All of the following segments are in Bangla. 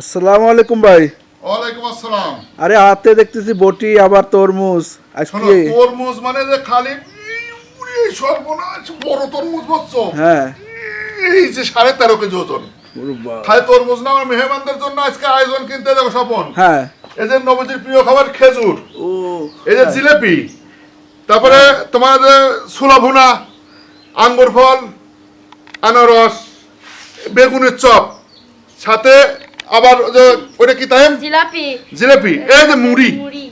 আসসালামু আলাইকুম ভাই। ওয়ালাইকুম আসসালাম। আরে হাতে দেখতেছি বটি আবার তরমুজ। আজকে তরমুজ মানে যে খালি সর্বনাশ বড় তরমুজ বুঝছ হ্যাঁ। এই যে সাড়ে তেরো কেজি ওজন। খালি তরমুজ না আমার মেহমানদের জন্য আজকে আয়োজন কিনতে যাব স্বপন। হ্যাঁ। এই যে নবজির প্রিয় খাবার খেজুর। ও এই যে জিলেপি। তারপরে তোমার যে ছোলা ভুনা আঙ্গুর ফল আনারস বেগুনের চপ। সাথে আবার ওই যে ওটা কি তাই জিলাপি। জিলেপি। এই যে মুড়ি। মুড়ি।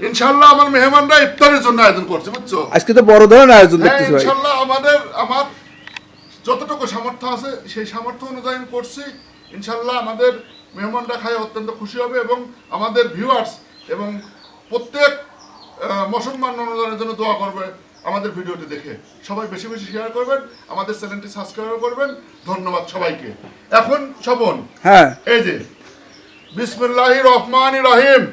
ইনশাল্লাহ আমার মেহমানরা ইফতারের জন্য আয়োজন করছে বুঝছ? আজকে তো বড় ধরনের আয়োজন হ্যাঁ দেখতেছি ভাই। ইনশাল্লাহ আমাদের আমার যতটুকু সামর্থ্য আছে সেই সামর্থ্য অনুযায়ী আমি করছি। ইনশাল্লাহ আমাদের মেহমানরা খায় অত্যন্ত খুশি হবে এবং আমাদের ভিউয়ার্স এবং প্রত্যেক আহ, মুসলমান অনুদানের জন্য দোয়া করবে। আমাদের ভিডিওটি দেখে সবাই বেশি বেশি শেয়ার করবেন আমাদের চ্যানেলটি সাবস্ক্রাইব করবেন। ধন্যবাদ সবাইকে। এখন শোভন হ্যাঁ। এই যে বিসমিল্লাহি রহমান রহিম।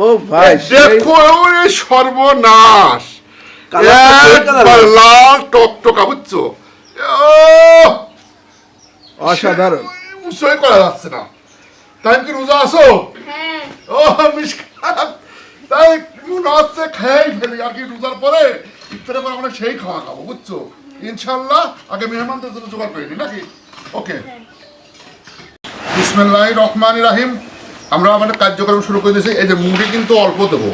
ও ভাই দেখো ওরে সর্বনাশ। লাল টকটকা বুঝছ! অসাধারণ। উৎসই করা যাচ্ছে না। তাই কি রোজা আসো হ্যাঁ। ও মিসকাত তাই মনে হচ্ছে খেয়েই ফেলি, আর কি রোজার পরে ইফতারের পরে আমরা সেই খাওয়া খাব, বুঝছ? ইনশাল্লাহ আগে মেহমানদের জন্য জোগাড় করে নিই, নাকি? ওকে। বিসমিল্লাহ রহমান রাহিম। আমরা আমাদের কার্যক্রম শুরু করে দিয়েছি। এই যে মুড়ি কিন্তু অল্প দেবো।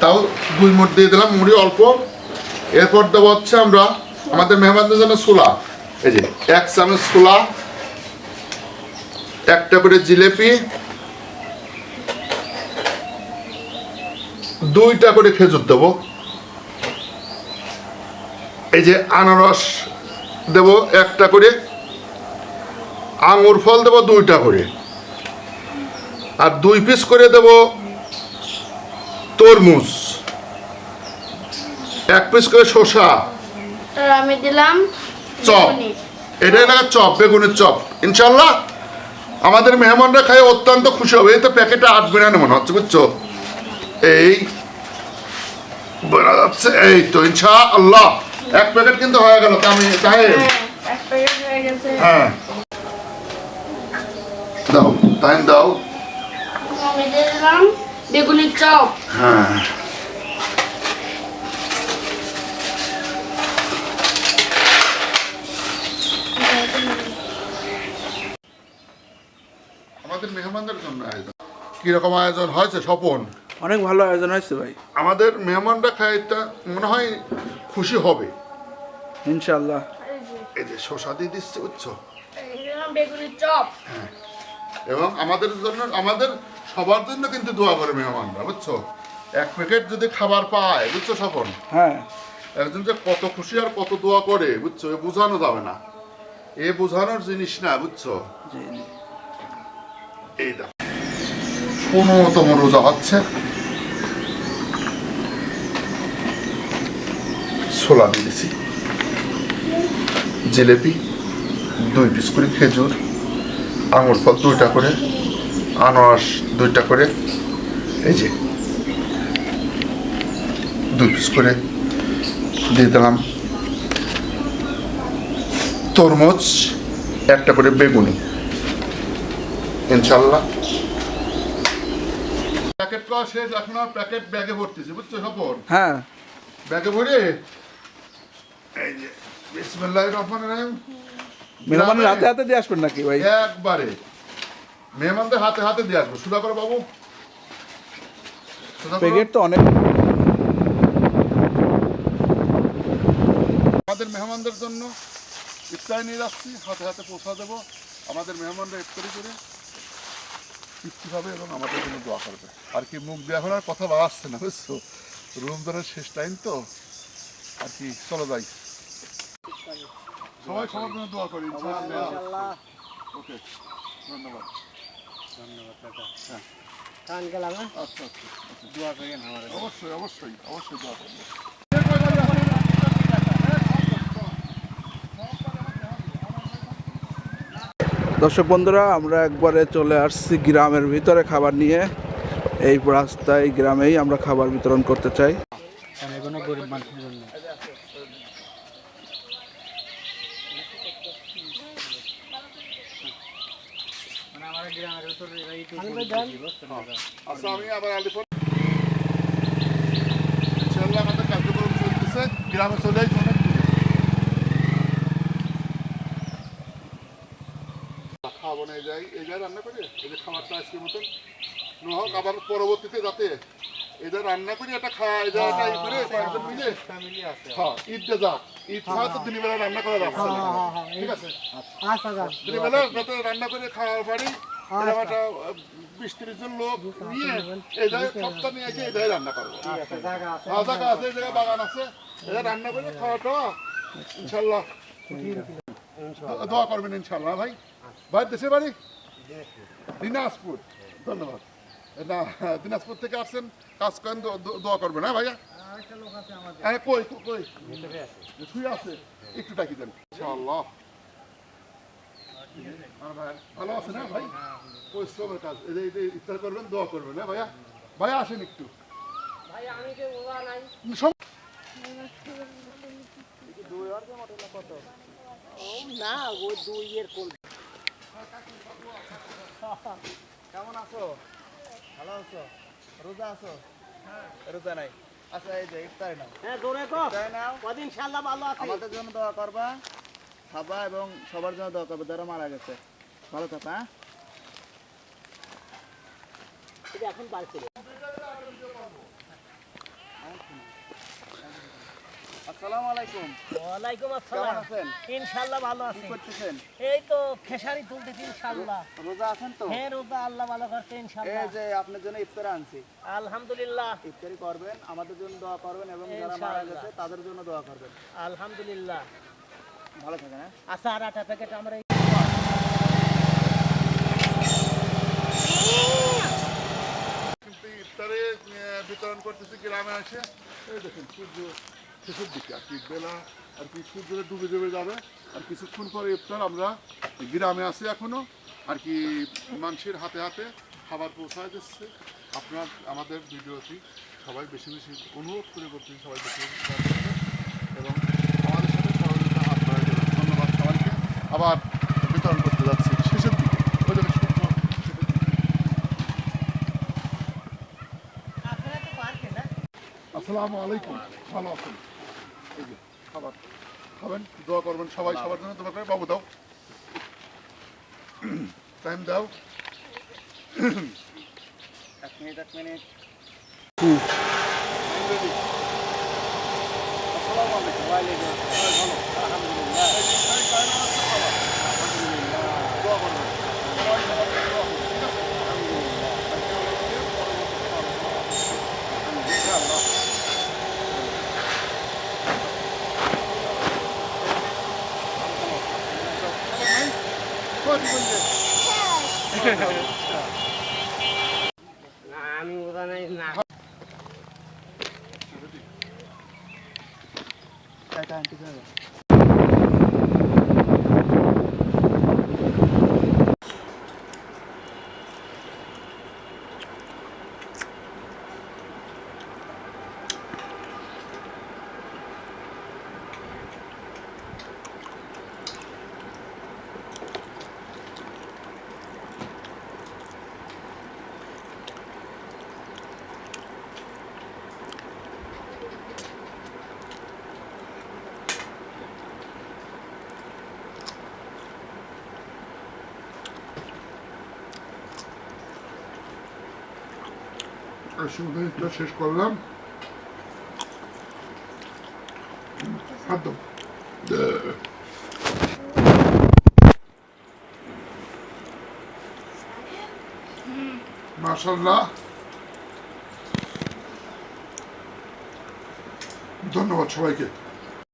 তাও দুই মোট দিয়ে দিলাম, মুড়ি অল্প। এরপর দেবো হচ্ছে আমরা আমাদের মেহমানদের জন্য ছোলা। এই যে এক চামচ ছোলা, একটা করে জিলেপি দুইটা করে খেজুর দেবো। এই যে আনারস দেব একটা করে আঙুর ফল দেব দুইটা করে। আর দুই পিস করে দেব তরমুজ। এক পিস করে শসা। আমি দিলাম চপ। এটা এলাকার চপ বেগুনের চপ। ইনশাল্লাহ আমাদের মেহমানরা খাই অত্যন্ত খুশি হবে। এই তো প্যাকেটে আট বিরিয়ানি মনে হচ্ছে বুঝছ? এই বোঝা যাচ্ছে এই তো ইনশা আল্লাহ এক প্যাকেট কিন্তু হয়ে গেল আমি তাই হ্যাঁ এক প্যাকেট হয়ে গেছে। দাও টাইম দাও। আমি দিলাম বেগুনির চপ। হ্যাঁ। আমাদের মেহমানদের জন্য আয়োজন। কীরকম আয়োজন হয়েছে স্বপন? অনেক ভালো আয়োজন হয়েছে ভাই। আমাদের মেহমানরা খায় এটা মনে হয় খুশি হবে। ইনশাল্লাহ এই যে, শসা দিয়ে দিচ্ছে বুঝছ? এই দিলাম চপ। এবং আমাদের জন্য আমাদের সবার জন্য কিন্তু দোয়া করে মেহমানরা বুঝছ? এক প্যাকেট যদি খাবার পায় বুঝছ স্বপন? হ্যাঁ। একজন যে কত খুশি আর কত দোয়া করে বুঝছ? এ বোঝানো যাবে না। এ বোঝানোর জিনিস না বুঝছ। এই দেখো। পনেরোতম রোজা হচ্ছে। ছোলা দিয়েছি জিলেপি দুই পিস করে খেজুর আঙুর ফল দুইটা করে আনারস দুইটা করে এই যে দুই পিস করে দিয়ে দিলাম। তরমুজ একটা করে বেগুনি। ইনশাল্লাহ প্যাকেট করা শেষ এখন আর প্যাকেট ব্যাগে ভর্তিছে বুঝছ সপন হ্যাঁ। ব্যাগে ভরে এই যে বিসমিল্লাহ রহমান রহিম। মেহমানের হাতে হাতে দিয়ে আসবেন নাকি ভাই? একবারে। মেহমানদের হাতে হাতে দিয়ে আসব। সুধা করে বাবু। প্যাকেট তো অনেক। আমাদের মেহমানদের জন্য ইফতারি নিয়ে যাচ্ছি। হাতে হাতে পৌঁছা দেবো। আমাদের মেহমানরা ইফতারি করে তৃপ্তি হবে এবং আমাদের জন্য দোয়া করবে। আর কি মুখ দিয়ে এখন আর কথা বাড়াচ্ছে না বুঝছ? রমজানের শেষ টাইম তো। আর কি চলো যাই। সবাই সবার জন্য দোয়া করি ওকে ধন্যবাদ। হ্যাঁ? আচ্ছা আচ্ছা আচ্ছা। দোয়া করেন আমার অবশ্যই অবশ্যই অবশ্যই দোয়া করব। দর্শক বন্ধুরা আমরা একবারে চলে আসছি গ্রামের ভিতরে খাবার নিয়ে। এই রাস্তায় গ্রামেই আমরা খাবার বিতরণ করতে চাই কারণ এগুলো গরিব মানুষের জন্য মানে আমার গ্রামের ভিতরে এই তো আমি গরিব দেন। বেশি, বুঝছেন দাদা? আচ্ছা আমি আবার আলিপুর ইনশাল্লাহ আমাদের কার্যক্রম চলতেছে গ্রামে চলে অনেক দূরে। খাব না এই যাই এই যাই রান্না করি এই যে খাবারটা আজকে মতন না আবার পরবর্তীতে যাতে এটা রান্না করি এটা খাওয়া এটা এটা ই করে কয়েকজন মিলে হ্যাঁ ঈদ দে যা ঈদ ছাড়া তো দিনের বেলা রান্না করা হ্যাঁ, ঠিক আছে আচ্ছা দিনের বেলা যাতে রান্না করে খাওয়ার পারি এরকম একটা বিশ তিরিশ জন লোক নিয়ে এই জায়গায় সপ্তাহ নিয়ে এসে এই জায়গায় রান্না করব। আচ্ছা জায়গা আছে। হ্যাঁ, জায়গা আছে এই জায়গায় বাগান আছে। এটা রান্না করে খাওয়া টাওয়া ইনশাল্লাহ। দোয়া করবেন ইনশাল্লাহ ভাই? ভাই দেশের বাড়ি? দিনাজপুর। ধন্যবাদ। না দিনাজপুর থেকে আসছেন কাজ করেন দোয়া করবেন হ্যাঁ ভাইয়া? হ্যাঁ কই কই, কই শুয়ে আছে একটু ডাকি দেন। ইনশাল্লাহ। ভালো আছে না ভাই? পরিশ্রমের কাজ। ইফতার করবেন দোয়া করবেন হ্যাঁ ভাইয়া? ভাইয়া আসেন একটু। না ও দুই এর কেমন আছো? ভালো আছো? রোজা আছো? রোজা নাই। আচ্ছা এই যে ইফতার নাও। হ্যাঁ দৌড়ে তো ইফতার নাও। কদিন ইনশাআল্লাহ ভালো আছে। আমাদের জন্য দোয়া করবা। খাবা এবং সবার জন্য দোয়া করবে। যারা মারা গেছে। ভালো থাকা হ্যাঁ? এখন বার আসসালামু আলাইকুম। ওয়ালাইকুম আসসালাম। আছেন? ইনশাআল্লাহ ভালো আছি। করতেছেন? এই তো খেসারি তুলতেছি ইনশাআল্লাহ। রোজা আছেন তো? হ্যাঁ রোজা আল্লাহ ভালো করতে এই যে আপনার জন্য ইফতার আনছি। আলহামদুলিল্লাহ। ইফতারি করবেন আমাদের জন্য দোয়া করবেন এবং যারা মারা গেছে তাদের জন্য দোয়া করবেন। আলহামদুলিল্লাহ। ভালো থাকেন হ্যাঁ? আচ্ছা আর আটা প্যাকেট আমরা বিতরণ গ্রামে এই সূর্য দিকে, আর আর কি সূর্য ডুবে ডুবে যাবে। আর কিছুক্ষণ আমরা গ্রামে আছি এখনও, আর কি মানুষের হাতে হাতে খাবার পৌঁছায় দিচ্ছে। আপনার, আমাদের ভিডিওটি সবাই বেশি বেশি অনুরোধ করে করতেছি, সবাই বেশি এবং আমাদের সাথে সহযোগিতা হাত বাড়াই দেবেন ধন্যবাদ সবাইকে আবার বিতরণ করতে যাচ্ছি। শেষের দিকে। ওই জন্য সূর্য আসসালামু আলাইকুম। ভালো আছেন? এই যে খাবার। খাবেন? দোয়া করবেন সবাই সবার জন্য। করে বাবু দাও। টাইম দাও। এক মিনিট এক মিনিট। আসসালামু আলাইকুম। ওয়ালাইকুম আসসালাম ভালো আলহামদুলিল্লাহ দোয়া করবেন সবাই সবার জন্য দোয়া করবেন, ঠিক আছে? ইনশাআল্লাহ। কই দিবেন যে? না আমি ওরা নাই না টাটা আন্টি যাবে শেষ করলাম। একদম ধন্যবাদ সবাইকে।